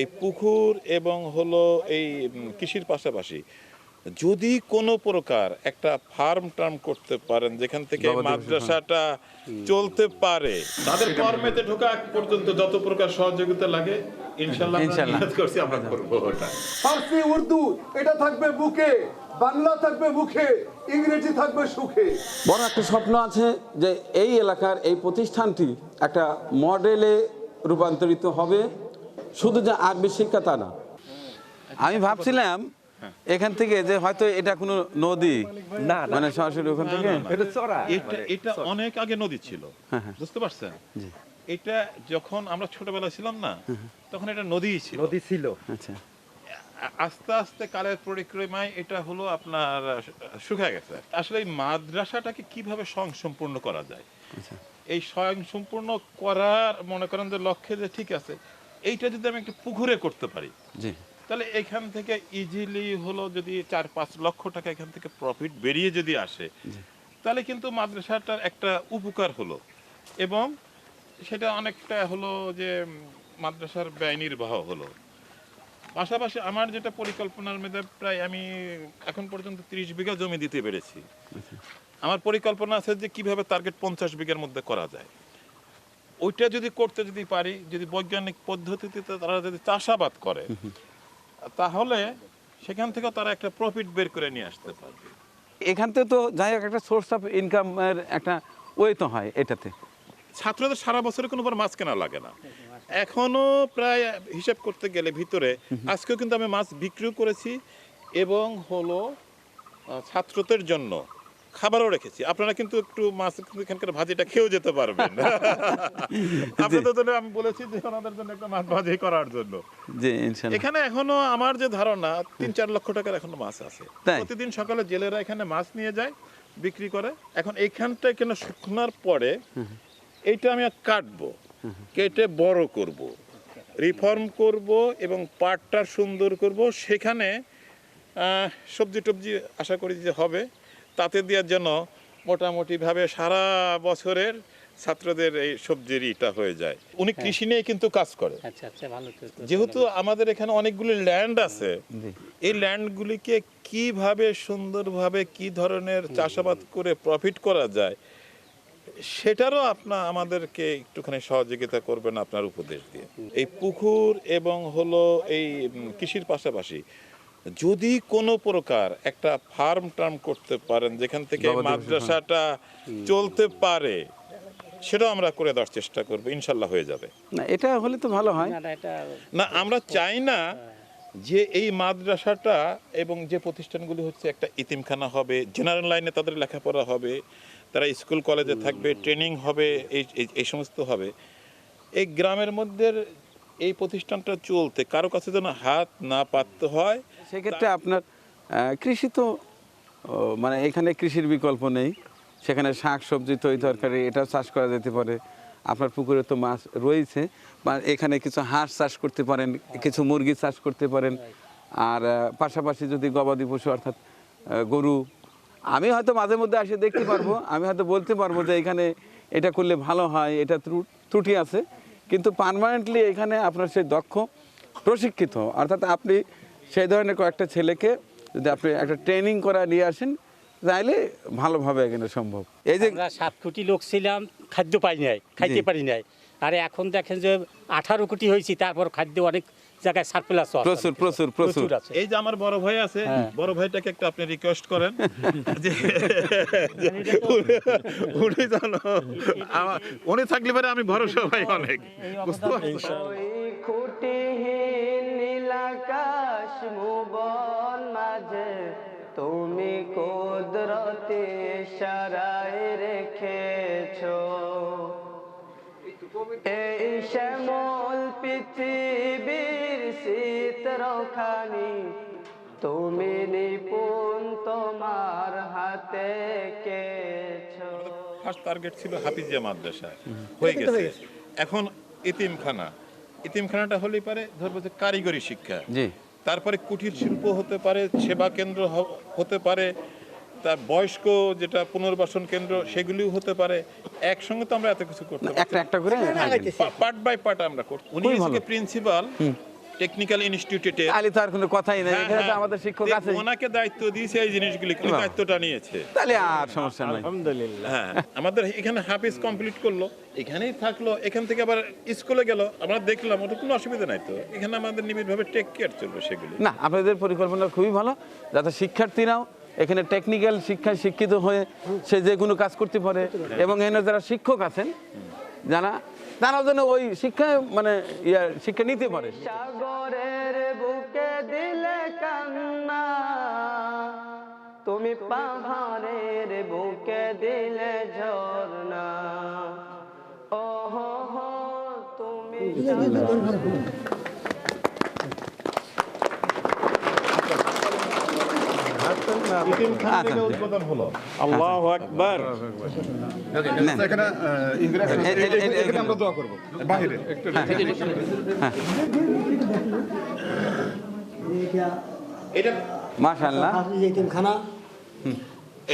এই পুকুর এবং হলো এই কৃষির পাশাপাশি যদি কোনো প্রকার একটা ফার্ম টার্ম করতে পারেন যেখান থেকে মাদ্রাসাটা চলতে পারে। তাদের কর্মেতে ঢোকা পর্যন্ত যত প্রকার সহযোগিতা লাগে ইনশাল্লাহ আমরা করছি আমরা করব ওটা। ফার্সি উর্দু এটা থাকবে বুকে বাংলা থাকবে মুখে ইংরেজি থাকবে সুখে। বড় একটা স্বপ্ন আছে যে এই এলাকার এই প্রতিষ্ঠানটি একটা মডেলে রূপান্তরিত হবে। শুধু যে আরবি শিক্ষা তা না। আমি ভাবছিলাম এখান থেকে যে হয়তো এটা কোনো নদী না। মানে সরাসরি ওখান থেকে? এটা চড়া এটা এটা অনেক আগে নদী ছিল বুঝতে পারছেন? এটা যখন আমরা ছোটবেলায় ছিলাম না তখন এটা নদীই ছিল। নদী ছিল। আচ্ছা। আস্তে আস্তে কালের পরিক্রমায় এটা হলো আপনার শুকিয়ে গেছে। আসলে এই মাদ্রাসাটাকে কীভাবে স্বয়ং সম্পূর্ণ করা যায়? এই স্বয়ং সম্পূর্ণ করার মনে করেন যে লক্ষ্যে যে ঠিক আছে এইটা যদি আমি একটা পুকুরে করতে পারি জি। তাহলে এখান থেকে ইজিলি হলো যদি চার পাঁচ লক্ষ টাকা এখান থেকে প্রফিট বেরিয়ে যদি আসে তাহলে কিন্তু মাদ্রাসাটার একটা উপকার হলো এবং সেটা অনেকটা হলো যে মাদ্রাসার ব্যয় নির্বাহ হলো। পাশাপাশি আমার যেটা পরিকল্পনার মধ্যে প্রায় আমি এখন পর্যন্ত তিরিশ বিঘা জমি দিতে পেরেছি। আমার পরিকল্পনা আছে যে কীভাবে টার্গেট পঞ্চাশ বিঘার মধ্যে করা যায়। ওইটা যদি করতে যদি পারি যদি বৈজ্ঞানিক পদ্ধতিতে তারা যদি চাষাবাদ করে তাহলে সেখান থেকে তারা একটা প্রফিট বের করে নিয়ে আসতে পারবে। এখান থেকে তো যাই হোক একটা সোর্স অফ ইনকামের একটা ওয়ে তো হয় এটাতে। ছাত্রদের সারা বছরে কোনো মাছ কেনা লাগে না। এখনও প্রায় হিসাব করতে গেলে ভিতরে আজকেও কিন্তু আমি মাছ বিক্রিও করেছি এবং হলো ছাত্রদের জন্য খাবারও রেখেছি। আপনারা কিন্তু একটু মাছ এখানকার ভাজিটা খেয়েও যেতে পারবেন। আপনাদের জন্য আমি বলেছি যে ওনাদের জন্য একটা মাছ ভাজি করার জন্য। এখানে এখনও আমার যে ধারণা তিন চার লক্ষ টাকার এখনও মাছ আছে। প্রতিদিন সকালে জেলেরা এখানে মাছ নিয়ে যায় বিক্রি করে। এখন এইখানটা এখানে শুকনার পরে এইটা আমি কাটবো কেটে বড় করব। রিফর্ম করব এবং পাটটা সুন্দর করব। সেখানে আহ, সবজি টবজি আশা করি যে হবে। তাতে দেওয়ার জন্য মোটামুটিভাবে সারা বছরের ছাত্রদের এই সবজির ইটা হয়ে যায়। উনি কৃষি নিয়ে কিন্তু কাজ করে। আচ্ছা আচ্ছা। যেহেতু আমাদের এখানে অনেকগুলি ল্যান্ড আছে এই ল্যান্ডগুলিকে কীভাবে সুন্দরভাবে কি ধরনের চাষাবাদ করে প্রফিট করা যায় সেটারও আপনার আমাদেরকে একটুখানি সহযোগিতা করবেন আপনার উপদেশ দিয়ে। এই পুকুর এবং হলো এই কৃষির পাশাপাশি যদি কোনো প্রকার একটা ফার্ম টার্ম করতে পারেন যেখান থেকে মাদ্রাসাটা চলতে পারে সেটাও আমরা করে দেওয়ার চেষ্টা করব ইনশাল্লাহ হয়ে যাবে। না এটা হলে তো ভালো হয়। না না, এটা না আমরা চাই না যে এই মাদ্রাসাটা এবং যে প্রতিষ্ঠানগুলি হচ্ছে একটা ইতিমখানা হবে জেনারেল লাইনে তাদের লেখাপড়া হবে তারা স্কুল কলেজে থাকবে ট্রেনিং হবে এই- এই সমস্ত হবে। এই গ্রামের মধ্যে এই প্রতিষ্ঠানটা চলতে, কারও কাছে যেন হাত না পাততে হয়, সেক্ষেত্রে আপনার কৃষি তো মানে এখানে কৃষির বিকল্প নেই। সেখানে শাক, সবজি তৈ তরকারি এটাও চাষ করা যেতে পারে। আপনার পুকুরে তো মাছ রয়েছে এখানে কিছু হাঁস চাষ করতে পারেন, কিছু মুরগি চাষ করতে পারেন। আর পাশাপাশি যদি গবাদি পশু, অর্থাৎ গরু, আমি হয়তো মাঝে মধ্যে এসে দেখতে পারব, আমি হয়তো বলতে পারব যে এখানে এটা করলে ভালো হয়, এটা ত্রু- ত্রুটি আছে। কিন্তু পারমানেন্টলি এখানে আপনার সেই দক্ষ প্রশিক্ষিত। অর্থাৎ আপনি সেই ধরনের কয়েকটা ছেলেকে যদি আপনি একটা ট্রেনিং করা নিয়ে আসেন তাহলে ভালোভাবে এখানে সম্ভব। এই যে সাত কোটি লোক ছিলাম খাদ্য পাই নাই খাইতে পারি নাই। আর এখন দেখেন যে আঠারো কোটি হয়েছি তারপর খাদ্য অনেক জায়গায় সারপ্লাস প্রচুর প্রচুর প্রচুর এই যে আমার বড় ভাই আছে হ্যাঁ। বড় ভাইটাকে একটা আপনি রিকোয়েস্ট করেন যে উনি- উনি জানো উনি থাকলে পরে আমি ভরসা পাই অনেক বুঝতে পারছ? নীলাকাশ ভুবন মাঝে তুমি কুদরতে সারায় রেখেছো এই শ্যামল পৃথিবীর শীতরখানি তুমি নিপুণ তোমার হাতে কেছো। ফার্স্ট টার্গেট ছিল হাফিজিয়া মাদ্রাসা। হয়ে গেছে। এখন ইতিমখানা। ইতিমখানাটা হলেই পারে ধরবো যে কারিগরি শিক্ষা। জি। তারপরে কুটির শিল্প হতে পারে সেবা কেন্দ্র হতে পারে তার বয়স্ক যেটা পুনর্বাসন কেন্দ্র সেগুলিও হতে পারে। একসঙ্গে তো আমরা এত কিছু করতে পারি একটা একটা করে পার্ট বাই পার্ট আমরা করছি উনি প্রিন্সিপাল টেকনিক্যাল ইনস্টিটিউটে তাহলে তো আর কোনো কথাই নেই। এখানে তো আমাদের শিক্ষক আছে ওনাকে দায়িত্ব দিয়েছে এই জিনিসগুলি বাহ। দায়িত্বটা নিয়েছে। তাহলে আর সমস্যা নাই। হ্যাঁ আমাদের এখানে হাফিজ কমপ্লিট করল এখানেই থাকল এখান থেকে আবার স্কুলে গেল আমরা দেখলাম ওটা কোনো অসুবিধা নাই তো। এখানে আমাদের নিবিড়ভাবে টেক কেয়ার চলবে সেগুলি। না আপনাদের পরিকল্পনা খুবই ভালো। যাতে শিক্ষার্থীরাও এখানে টেকনিক্যাল শিক্ষায় শিক্ষিত হয়ে সে যে কোনো কাজ করতে পারে। এবং এখানে যারা শিক্ষক আছেন যারা তারাও যেন ওই শিক্ষা মানে ইয়া শিক্ষা নিতে পারে। সাগরের বুকে দিলে কান্না তুমি পাহাড়ের বুকে দিলে ঝর্ণা। ও তুমি আচ্ছা। উদ্বোধন হলো আল্লাহ আমরা দোয়া করব। বাহিরে। এটা মাশাআল্লাহ।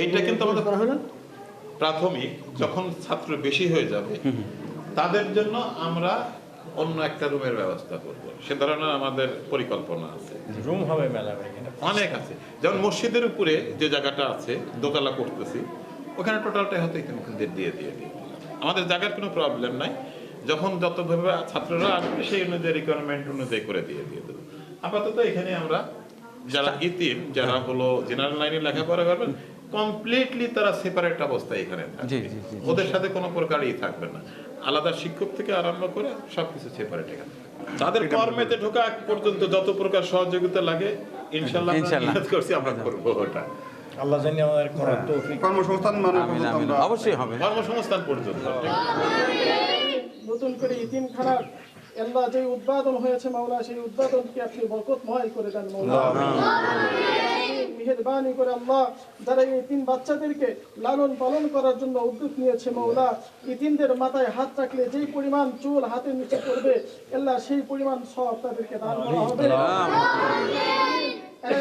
এইটা কিন্তু আমাদের প্রাথমিক। যখন ছাত্র বেশি হয়ে যাবে তাদের জন্য আমরা অন্য একটা রুমের ব্যবস্থা করব। সে ধরনের আমাদের পরিকল্পনা আছে। রুম হবে মেলা অনেক আছে। যেমন মসজিদের উপরে যে জায়গাটা আছে দোতলা করতেছি ওখানে টোটালটাই হয়তো ইতিমধ্যে দিয়ে দিয়ে দিয়ে দিলাম। আমাদের জায়গার কোনো প্রবলেম নাই। যখন যতভাবে ছাত্ররা আসবে সেই অনুযায়ী রিকোয়ারমেন্ট অনুযায়ী করে দিয়ে দিয়ে দেবো। আপাতত এখানে আমরা যারা ইতিম যারা হলো জেনারেল লাইনে লেখাপড়া করবেন কমপ্লিটলি তারা সেপারেট অবস্থায় এখানে থাকবে। ওদের সাথে কোনো প্রকারই থাকবে না। আলাদা শিক্ষক থেকে আরম্ভ করে সবকিছু সেপারেট এখানে। তাদের কর্মেতে ঢোকা এক পর্যন্ত যত প্রকার সহযোগিতা লাগে ইনশাল্লাহ ইনশাল্লাহ। করছি আমরা করব ওটা। আল্লাহ জানি আমাদের করার তৌফিক। কর্মসংস্থান মানে অবশ্যই হবে। কর্মসংস্থান পর্যন্ত। নতুন করে ইতিমখানার আল্লাহ যে উদ্বোধন হয়েছে মাওলা সেই উদ্বোধনকে আপনি বরকতময় করে দেন মাওলা। মেহরবানি করে আল্লাহ যারা এই তিন বাচ্চাদেরকে লালন পালন করার জন্য উদ্যোগ নিয়েছে মৌলা ইতিমদের মাথায় হাত রাখলে যেই পরিমাণ চুল হাতের নিচে পড়বে আল্লাহ সেই পরিমাণ সব তাদেরকে দান করা হবে।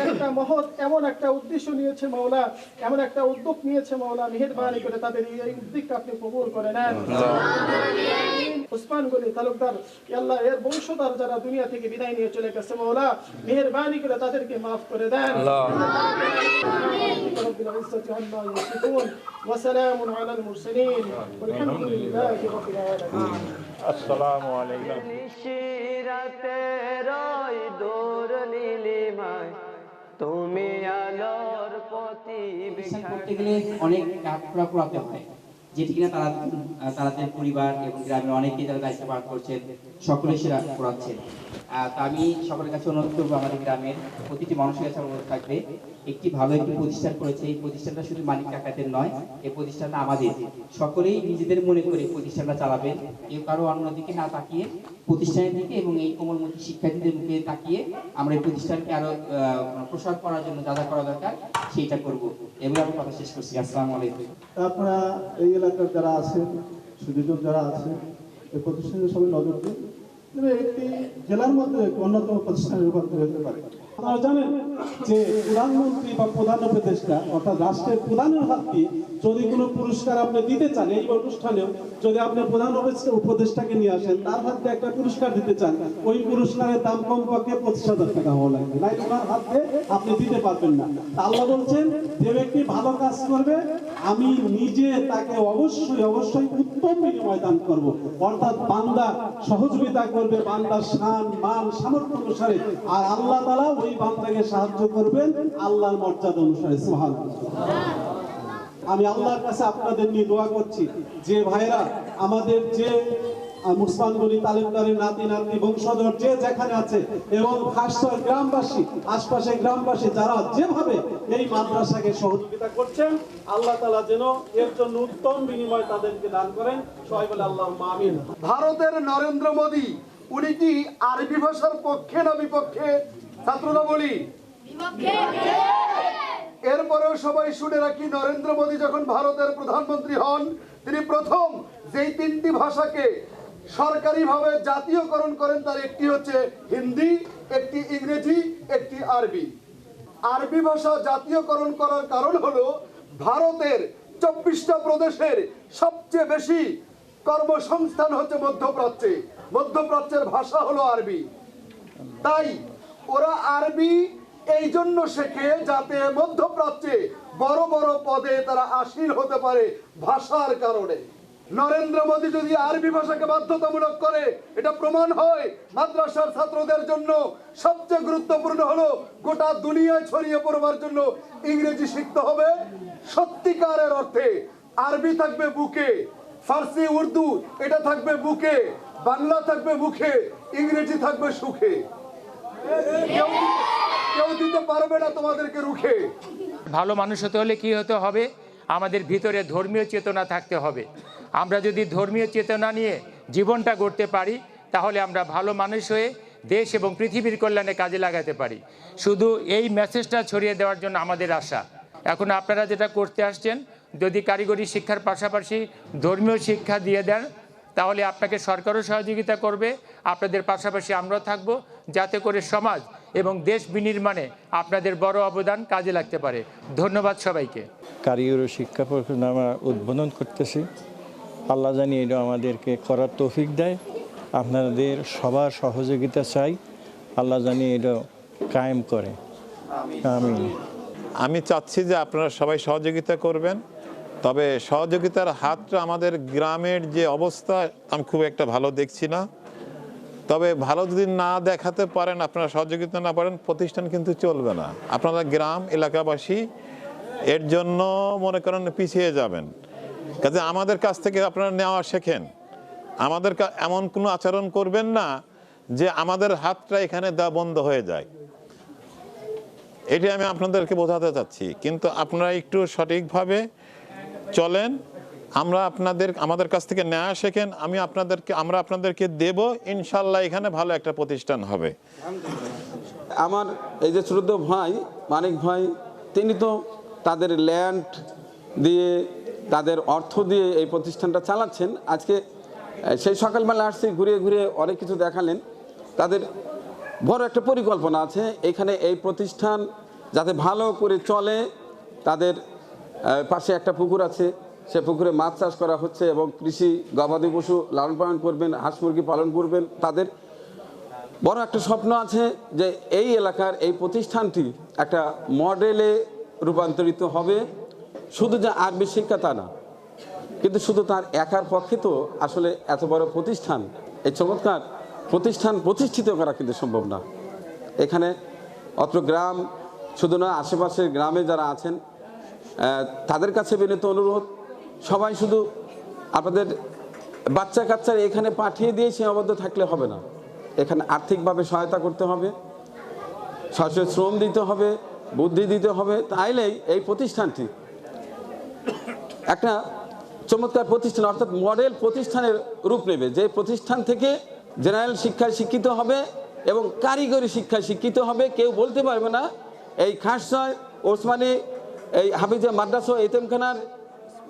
একটা মহৎ এমন একটা উদ্দেশ্য নিয়েছে মাওলা এমন একটা উদ্যোগ নিয়েছে মাওলা মেহেরবানি করে তাদের এই- এই উদ্যোগকে আপনি কবুল করে নেন উসমান গনি তালুকদার আল্লাহ এর বংশধর যারা দুনিয়া থেকে বিদায় নিয়ে চলে গেছে মাওলা মেহেরবানি করে তাদেরকে মাফ করে দেন رب العزة عما يصفون وسلام على المرسلين والحمد لله رب العالمين আসসালামু আলাইকুম নিশিরাতে রই দূর নীলিমায় তুমি আলোর করতে গেলে অনেক কাঠখোড়া পোড়াতে হয়। যেটি কিনা তারা তাদের পরিবার এবং গ্রামের অনেকেই যারা দায়িত্ব পালন করছেন সকলে সেরা পোড়াচ্ছেন। তা আমি সকলের কাছে অনুরোধ করব আমাদের গ্রামের প্রতিটি মানুষের কাছে অনুরোধ থাকবে একটি ভালো একটি প্রতিষ্ঠান করেছে। এই প্রতিষ্ঠানটা শুধু মালিক কাকাদের নয় এই প্রতিষ্ঠানটা আমাদের। সকলেই নিজেদের মনে করে প্রতিষ্ঠানটা চালাবেন কেউ কারও অন্যদিকে না তাকিয়ে প্রতিষ্ঠানের দিকে এবং এই কোমলমতি শিক্ষার্থীদের মুখে তাকিয়ে আমরা এই প্রতিষ্ঠানকে আরও আহ, প্রসার করার জন্য যা যা করা দরকার সেইটা করব। এবং আমি কথা শেষ করছি। আসসালামু আলাইকুম। আপনারা এই এলাকার যারা আছেন সুযোগ যারা আছেন এই প্রতিষ্ঠানে সবাই নজর দিন। জেলার মধ্যে অন্যতম প্রতিষ্ঠানে হতে পারে। আপনারা জানেন যে প্রধানমন্ত্রী বা প্রধান উপদেষ্টা অর্থাৎ রাষ্ট্রের প্রধানের যদি কোনো পুরস্কার আপনি দিতে চান, এই অনুষ্ঠানেও যদি আপনি প্রধান উপদেষ্টা- উপদেষ্টাকে নিয়ে আসেন, তার হাত একটা পুরস্কার দিতে চান, ওই পুরস্কারের দাম কমপক্ষে পঁচিশ হাজার টাকা হওয়া লাগবে। নাই ওনার হাত আপনি দিতে পারবেন না। আল্লাহ বলছেন যে ব্যক্তি ভালো কাজ করবে আমি নিজে তাকে অবশ্যই অবশ্যই উত্তম বিনিময় দান করব। অর্থাৎ বান্দা সহযোগিতা করবে, বান্দার শান, মান, সামর্থ্য অনুসারে। আর আল্লাহ তালা ওই বান্দাকে সাহায্য করবেন আল্লাহর মর্যাদা অনুসারে। সোহান আমি আল্লাহর কাছে আপনাদের নিয়ে দোয়া করছি। যে ভাইরা আমাদের যে আহ, তালুকদারের নাতি নাতি বংশধর যে যেখানে আছে এবং খাসর গ্রামবাসী আশপাশে গ্রামবাসী যারা যেভাবে এই মাদ্রাসাকে সহযোগিতা করছেন আল্লাহ তালা যেন এর জন্য উত্তম বিনিময় তাদেরকে দান করেন। সবাই বলে আল্লাহ আমিন। ভারতের নরেন্দ্র মোদী উনি কি আরবি ভাষার পক্ষে না বিপক্ষে? ছাত্ররা বলি। এরপরেও সবাই শুনে রাখি নরেন্দ্র মোদী যখন ভারতের প্রধানমন্ত্রী হন তিনি প্রথম যেই তিনটি ভাষাকে সরকারিভাবে জাতীয়করণ করেন তার একটি হচ্ছে হিন্দি, একটি ইংরেজি, একটি আরবি। আরবি ভাষা জাতীয়করণ করার কারণ হলো ভারতের চব্বিশটা প্রদেশের সবচেয়ে বেশি কর্মসংস্থান হচ্ছে মধ্যপ্রাচ্যে। মধ্যপ্রাচ্যের ভাষা হলো আরবি। তাই ওরা আরবি এই জন্য শেখে যাতে মধ্যপ্রাচ্যে বড় বড় পদে তারা আসীন হতে পারে ভাষার কারণে। নরেন্দ্র মোদী যদি আরবি ভাষাকে বাধ্যতামূলক করে, এটা প্রমাণ হয় মাদ্রাসার ছাত্রদের জন্য সবচেয়ে গুরুত্বপূর্ণ হলো গোটা দুনিয়ায় ছড়িয়ে পড়বার জন্য ইংরেজি শিখতে হবে সত্যিকারের অর্থে। আরবি থাকবে বুকে, ফার্সি, উর্দু, এটা থাকবে বুকে, বাংলা থাকবে মুখে, ইংরেজি থাকবে সুখে। কেউ দিতে পারবে না তোমাদেরকে রুখে। ভালো মানুষ হতে হলে কি হতে হবে? আমাদের ভিতরে ধর্মীয় চেতনা থাকতে হবে। আমরা যদি ধর্মীয় চেতনা নিয়ে জীবনটা গড়তে পারি, তাহলে আমরা ভালো মানুষ হয়ে দেশ এবং পৃথিবীর কল্যাণে কাজে লাগাতে পারি। শুধু এই মেসেজটা ছড়িয়ে দেওয়ার জন্য আমাদের আশা। এখন আপনারা যেটা করতে আসছেন, যদি কারিগরি শিক্ষার পাশাপাশি ধর্মীয় শিক্ষা দিয়ে দেন, তাহলে আপনাকে সরকারও সহযোগিতা করবে, আপনাদের পাশাপাশি আমরাও থাকব, যাতে করে সমাজ এবং দেশ বিনির্মাণে আপনাদের বড় অবদান কাজে লাগতে পারে। ধন্যবাদ সবাইকে। কারিগরি শিক্ষা প্রকল্প আমরা উদ্বোধন করতেছি। আল্লাহ জানি এটা আমাদেরকে করার তৌফিক দেয়। আপনাদের সবার সহযোগিতা চাই। আল্লাহ জানি এটা কায়েম করে। আমি আমি চাচ্ছি যে আপনারা সবাই সহযোগিতা করবেন। তবে সহযোগিতার হাতটা আমাদের গ্রামের যে অবস্থা আমি খুব একটা ভালো দেখছি না। তবে ভালো যদি না দেখাতে পারেন আপনারা সহযোগিতা না পারেন প্রতিষ্ঠান কিন্তু চলবে না। আপনারা গ্রাম এলাকাবাসী এর জন্য মনে করেন পিছিয়ে যাবেন। কাজে আমাদের কাছ থেকে আপনারা নেওয়া শেখেন। আমাদের এমন কোনো আচরণ করবেন না যে আমাদের হাতটা এখানে দেওয়া বন্ধ হয়ে যায়। এটি আমি আপনাদেরকে বোঝাতে চাচ্ছি। কিন্তু আপনারা একটু সঠিকভাবে চলেন। আমরা আপনাদের, আমাদের কাছ থেকে নেওয়া শেখেন। আমি আপনাদেরকে, আমরা আপনাদেরকে দেব। ইনশাল্লাহ এখানে ভালো একটা প্রতিষ্ঠান হবে। আমার এই যে শ্রদ্ধ ভাই, মানিক ভাই, তিনি তো তাদের ল্যান্ড দিয়ে, তাদের অর্থ দিয়ে এই প্রতিষ্ঠানটা চালাচ্ছেন। আজকে সেই সকালবেলা আসছি, ঘুরিয়ে ঘুরিয়ে অনেক কিছু দেখালেন। তাদের বড় একটা পরিকল্পনা আছে। এখানে এই প্রতিষ্ঠান যাতে ভালো করে চলে, তাদের পাশে একটা পুকুর আছে। সে পুকুরে মাছ চাষ করা হচ্ছে এবং কৃষি, গবাদি পশু লালন পালন করবেন, হাঁস মুরগি পালন করবেন। তাদের বড় একটা স্বপ্ন আছে যে এই এলাকার এই প্রতিষ্ঠানটি একটা মডেলে রূপান্তরিত হবে। শুধু যে আরবি শিক্ষা তা না, কিন্তু শুধু তার একার পক্ষে তো আসলে এত বড় প্রতিষ্ঠান, এই চমৎকার প্রতিষ্ঠান প্রতিষ্ঠিত করা কিন্তু সম্ভব না। এখানে অত্র গ্রাম, শুধু না, আশেপাশের গ্রামে যারা আছেন তাদের কাছে বিনীত অনুরোধ, সবাই শুধু আপনাদের বাচ্চা কাচ্চার এখানে পাঠিয়ে দিয়ে সীমাবদ্ধ থাকলে হবে না। এখানে আর্থিকভাবে সহায়তা করতে হবে, সরাসরি শ্রম দিতে হবে বুদ্ধি দিতে হবে তাইলেই এই প্রতিষ্ঠানটি। একটা চমৎকার প্রতিষ্ঠান, অর্থাৎ মডেল প্রতিষ্ঠানের রূপ নেবে। যে প্রতিষ্ঠান থেকে জেনারেল শিক্ষায় শিক্ষিত হবে এবং কারিগরি শিক্ষায় শিক্ষিত হবে, কেউ বলতে পারবে না, এই খাসছয় ওসমানী, এই হাফিজা মাদ্রাসা এতেমখানার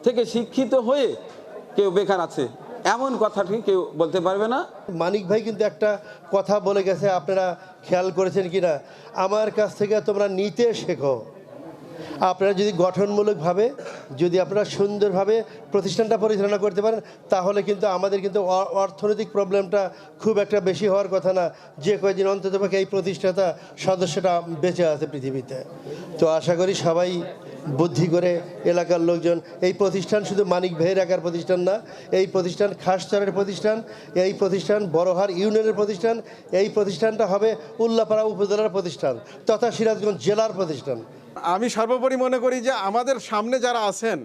থেকে শিক্ষিত হয়ে কেউ বেকার আছে। এমন কথা ঠিক কেউ বলতে পারবে না। মানিক ভাই কিন্তু একটা কথা বলে গেছে, আপনারা খেয়াল করেছেন কিনা? আমার কাছ থেকে তোমরা নিতে শেখো। আপনারা যদি গঠনমূলকভাবে, যদি আপনারা সুন্দরভাবে প্রতিষ্ঠানটা পরিচালনা করতে পারেন, তাহলে কিন্তু আমাদের কিন্তু অর্থনৈতিক প্রবলেমটা খুব একটা বেশি হওয়ার কথা না। যে কয়েকদিন অন্তত পক্ষে এই প্রতিষ্ঠাতা সদস্যটা বেঁচে আছে পৃথিবীতে। তো আশা করি সবাই বুদ্ধি করে এলাকার লোকজন, এই প্রতিষ্ঠান শুধু মানিক ভাইয়ের একার প্রতিষ্ঠান না, এই প্রতিষ্ঠান খাসচরের প্রতিষ্ঠান, এই প্রতিষ্ঠান বড়হার ইউনিয়নের প্রতিষ্ঠান, এই প্রতিষ্ঠানটা হবে উল্লাপাড়া উপজেলার প্রতিষ্ঠান, তথা সিরাজগঞ্জ জেলার প্রতিষ্ঠান। আমি সর্বোপরি মনে করি যে আমাদের সামনে যারা আছেন,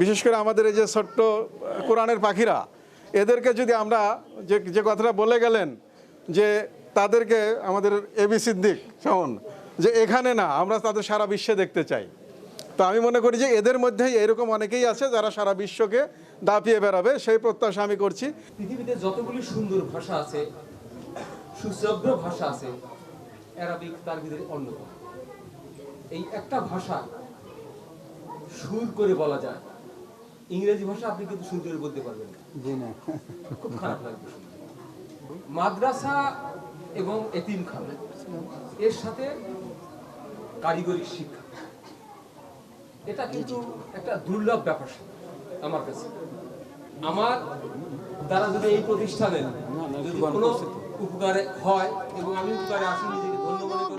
বিশেষ করে আমাদের এই যে ছোট্ট কোরআনের পাখিরা, এদেরকে যদি আমরা যে যে কথাটা বলে গেলেন যে তাদেরকে আমাদের এবি সিদ্দিক শোন যে এখানে না, আমরা তাদের সারা বিশ্বে দেখতে চাই। তো আমি মনে করি যে এদের মধ্যেই এরকম অনেকেই আছে যারা সারা বিশ্বকে দাপিয়ে বেড়াবে, সেই প্রত্যাশা আমি করছি। পৃথিবীতে যতগুলি সুন্দর ভাষা আছে সুশ্রব্য ভাষা আছে, অ্যারাবিক তার ভিতরে অন্যতম। এই একটা ভাষা সুর করে বলা যায়। ইংরেজি ভাষা আপনি কিন্তু সুর করে বলতে পারবেন না। খুব খারাপ লাগবে মাদ্রাসা এবং এতিমখানা এর সাথে কারিগরি শিক্ষা। এটা কিন্তু একটা দুর্লভ ব্যাপার আমার কাছে। আমার দ্বারা যদি এই প্রতিষ্ঠানের যদি কোনো উপকারে হয় এবং আমি উপকারে আসি নিজেকে ধন্য মনে করব।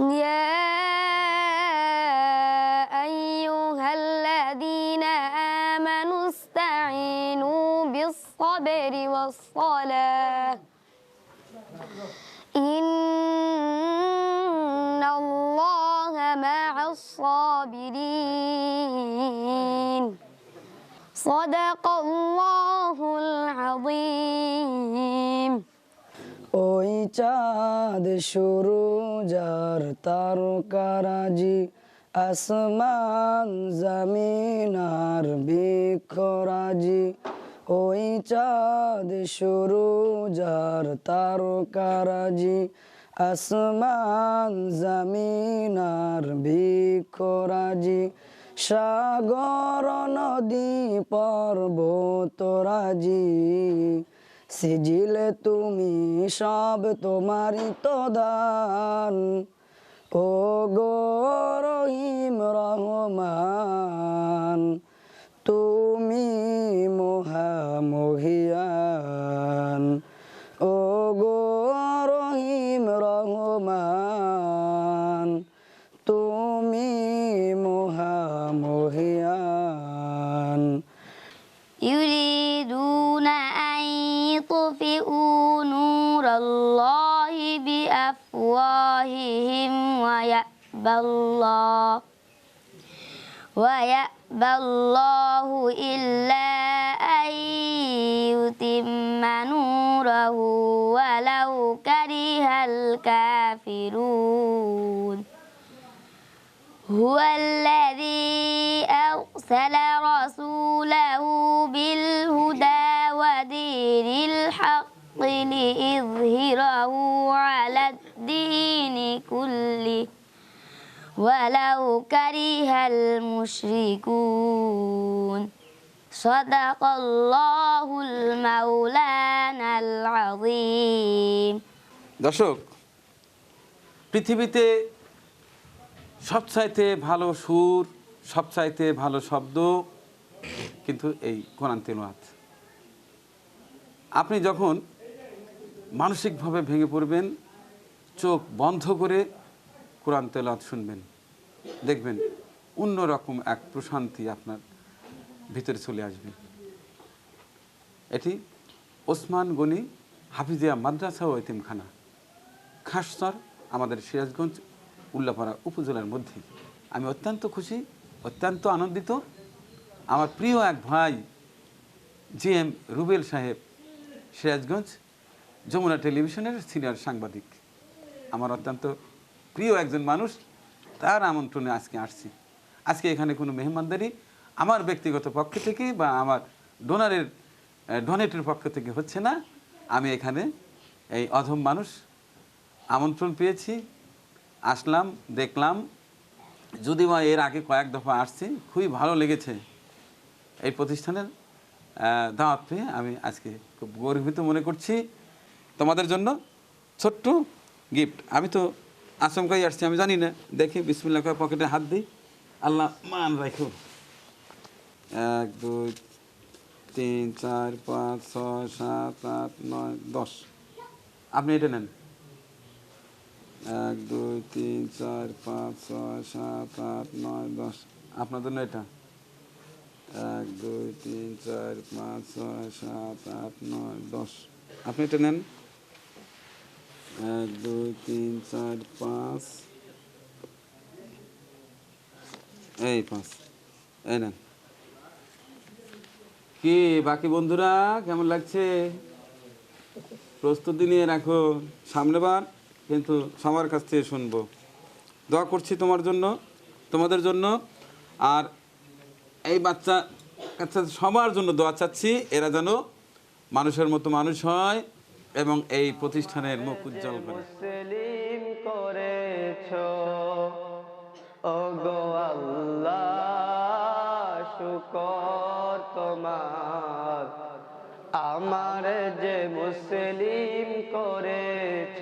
يا أيها الذين آمنوا استعينوا بالصبر والصلاة إن الله مع الصابرين صدق الله العظيم ওই চাঁদ শুরু যার তারকারাজি আসমান জমিন আর বৃক্ষরাজি ওই চাঁদ শুরু যার তারকারাজি আসমান জমিন আর বৃক্ষরাজি সাগর নদী পর্বতরাজি সিজিলে তুমি সব তোমারি তো দান ও গো রহিম রহমান তুমি মহামহিয়ান। أرسل رسوله بالهدى ودين الحق ليظهره على الدين كله ولو كره المشركون صدق الله المولانا العظيم দর্শক পৃথিবীতে সবচাইতে ভালো সুর সবচাইতে ভালো শব্দ কিন্তু এই কোরআন তেলাওয়াত। আপনি যখন মানসিকভাবে ভেঙে পড়বেন, চোখ বন্ধ করে কোরআন তেলাওয়াত শুনবেন, দেখবেন অন্যরকম এক প্রশান্তি আপনার ভিতরে চলে আসবে। এটি ওসমান গনি হাফিজিয়া মাদ্রাসা ও এতিমখানা খাসস্তর আমাদের সিরাজগঞ্জ, উল্লাপাড়া উপজেলার মধ্যে। আমি অত্যন্ত খুশি অত্যন্ত আনন্দিত। আমার প্রিয় এক ভাই, জি এম রুবেল সাহেব, সিরাজগঞ্জ যমুনা টেলিভিশনের সিনিয়র সাংবাদিক। আমার অত্যন্ত প্রিয় একজন মানুষ, তার আমন্ত্রণে আজকে আসছি। আজকে এখানে কোনো মেহমানদারি আমার ব্যক্তিগত পক্ষ থেকে বা আমার ডোনারের ডোনেটের পক্ষ থেকে হচ্ছে না। আমি এখানে এই অধম মানুষ, আমন্ত্রণ পেয়েছি। আসলাম, দেখলাম যদি বা এর আগে কয়েক দফা আসছি, খুবই ভালো লেগেছে এই প্রতিষ্ঠানের। দাওয়াত পেয়ে আমি আজকে খুব গর্বিত মনে করছি তোমাদের জন্য। ছোট্ট গিফট আমি তো আচমকাই আসছি, আমি জানি না। দেখি বিসমিল্লা করে পকেটে হাত দিই। আল্লাহ মান রাখো এক, দুই, তিন, চার, পাঁচ, ছয়, সাত, আট, নয়, দশ। আপনি এটা নেন। এক, দুই, তিন, চার, পাঁচ, ছয়, সাত, আট, নয়, দশ। আপনার জন্য এটা? এক, দুই, তিন, চার, পাঁচ, ছয়, সাত, আট, নয়, দশ। আপনি এটা নেন। এক, দুই, তিন, চার, পাঁচ। এই পাঁচ। এই নেন। কি, বাকি বন্ধুরা, কেমন লাগছে? প্রস্তুতি নিয়ে রাখো। সামনেবার কিন্তু সবার কাছ থেকে শুনব। দোয়া করছি তোমার জন্য, তোমাদের জন্য। আর এই বাচ্চা কাচ্চা সবার জন্য দোয়া চাচ্ছি, এরা যেন মানুষের মতো মানুষ হয় এবং এই প্রতিষ্ঠানের মুখ উজ্জ্বল করে। তোমার। আমার যে মুসলিম করেছ